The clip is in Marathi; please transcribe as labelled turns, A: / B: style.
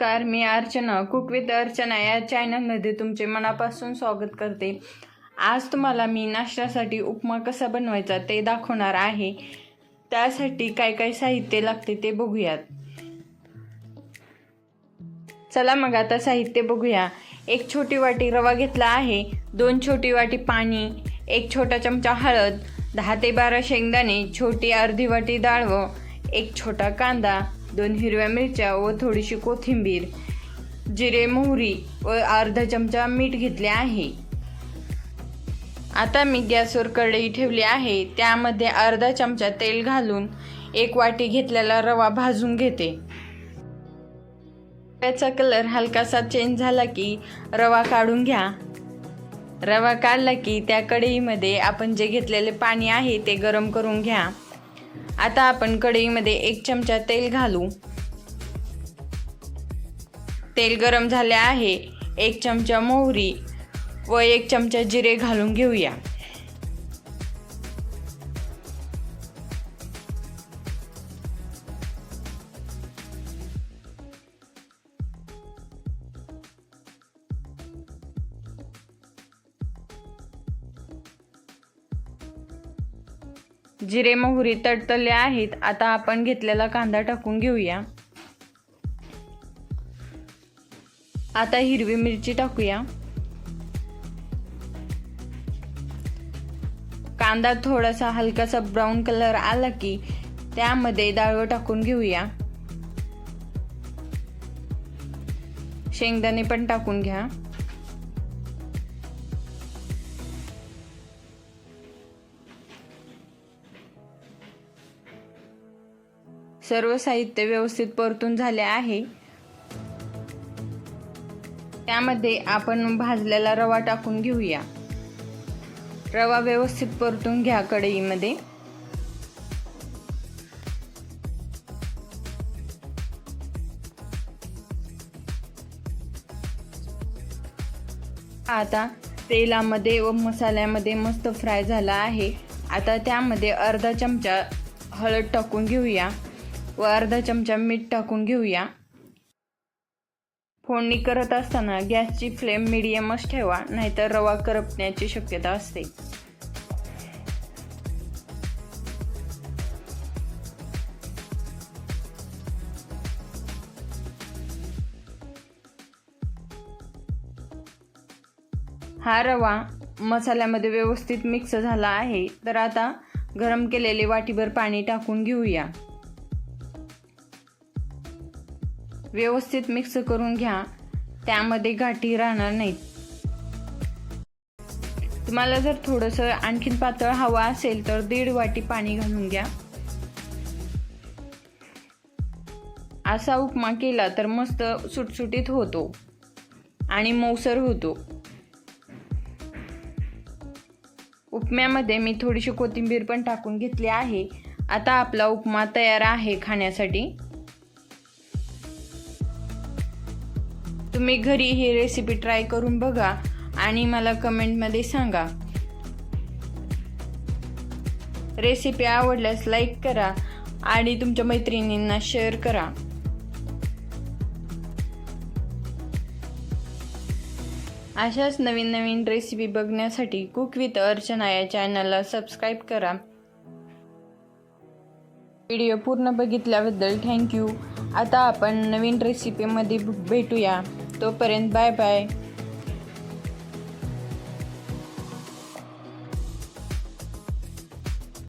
A: नमस्कार मी अर्चना कुक विथ अर्चना या चॅनलमध्ये तुमचे मनापासून स्वागत करते. आज तुम्हाला मी नाश्त्यासाठी उपमा कसा बनवायचा ते दाखवणार आहे. त्यासाठी काय काय साहित्य लागते ते बघूयात. चला मग आता साहित्य बघूया. एक छोटी वाटी रवा घेतला आहे दोन छोटी वाटी पाणी एक छोटा चमचा हळद दहा ते बारा शेंगदाणे छोटी अर्धी वाटी डाळ व एक छोटा कांदा दोन हिरव्या मिरच्या व थोडीशी कोथिंबीर जिरे मोहरी व अर्धा चमचा मीठ घेतले आहे. आता मी गॅसवर कढई ठेवली आहे. त्यामध्ये अर्धा चमचा तेल घालून एक वाटी घेतलेला रवा भाजून घेते. रव्याचा कलर हलकासा चेंज झाला की रवा काढून घ्या. रवा काढला की त्या कढईमध्ये आपण जे घेतलेले पाणी आहे ते गरम करून घ्या. आता आपण कढईमध्ये एक चमचा तेल घालू. तेल गरम झाले आहे. एक चमचा मोहरी व एक चमचा जिरे घालून घेऊया. जिरे मोहरी तडतडले आहेत. आता आपण घेतलेला कांदा टाकून घेऊया. आता हिरवी मिरची टाकूया. कांदा थोडासा हलकासा ब्राऊन कलर आला की त्यामध्ये डाळवं टाकून घेऊया. शेंगदाणे पण टाकून घ्या. सर्व साहित्य व्यवस्थित परतून झाले आहे. त्यामध्ये आपण भाजलेला रवा टाकून घेऊया. रवा व्यवस्थित परतून घ्या कढईमध्ये. आता तेलामध्ये व मसाल्यामध्ये मस्त फ्राय झाला आहे. आता त्यामध्ये अर्धा चमचा हळद टाकून घेऊया. व अर्धा चमचा मीठ टाकून घेऊया. फोडणी करत असताना गॅसची फ्लेम मिडियमच ठेवा नाहीतर रवा करपण्याची शक्यता असते. हा रवा मसाल्यामध्ये व्यवस्थित मिक्स झाला आहे तर आता गरम केलेले वाटीभर पाणी टाकून घेऊया. व्यवस्थित मिक्स करून घ्या. त्यामध्ये गाठी राहणार नाहीत. तुम्हाला जर थोडंसं आणखीन पातळ हवा असेल तर दीड वाटी पाणी घालून घ्या. असा उपमा केला तर मस्त सुटसुटीत होतो आणि मऊसर होतो. उपम्यामध्ये मी थोडीशी कोथिंबीर पण टाकून घेतली आहे. आता आपला उपमा तयार आहे खाण्यासाठी. तुम्ही घरी ही रेसिपी ट्राय करून बघा आणि मला कमेंटमध्ये सांगा. रेसिपी आवडल्यास लाईक करा आणि तुमच्या मैत्रिणींना शेअर करा. अशाच नवीन नवीन रेसिपी बघण्यासाठी कुक विथ अर्चना या चॅनलला सबस्क्राईब करा. व्हिडिओ पूर्ण बघितल्याबद्दल थँक्यू आता आपण नवीन रेसिपीमध्ये भेटूया. तोपर्यंत बाय बाय.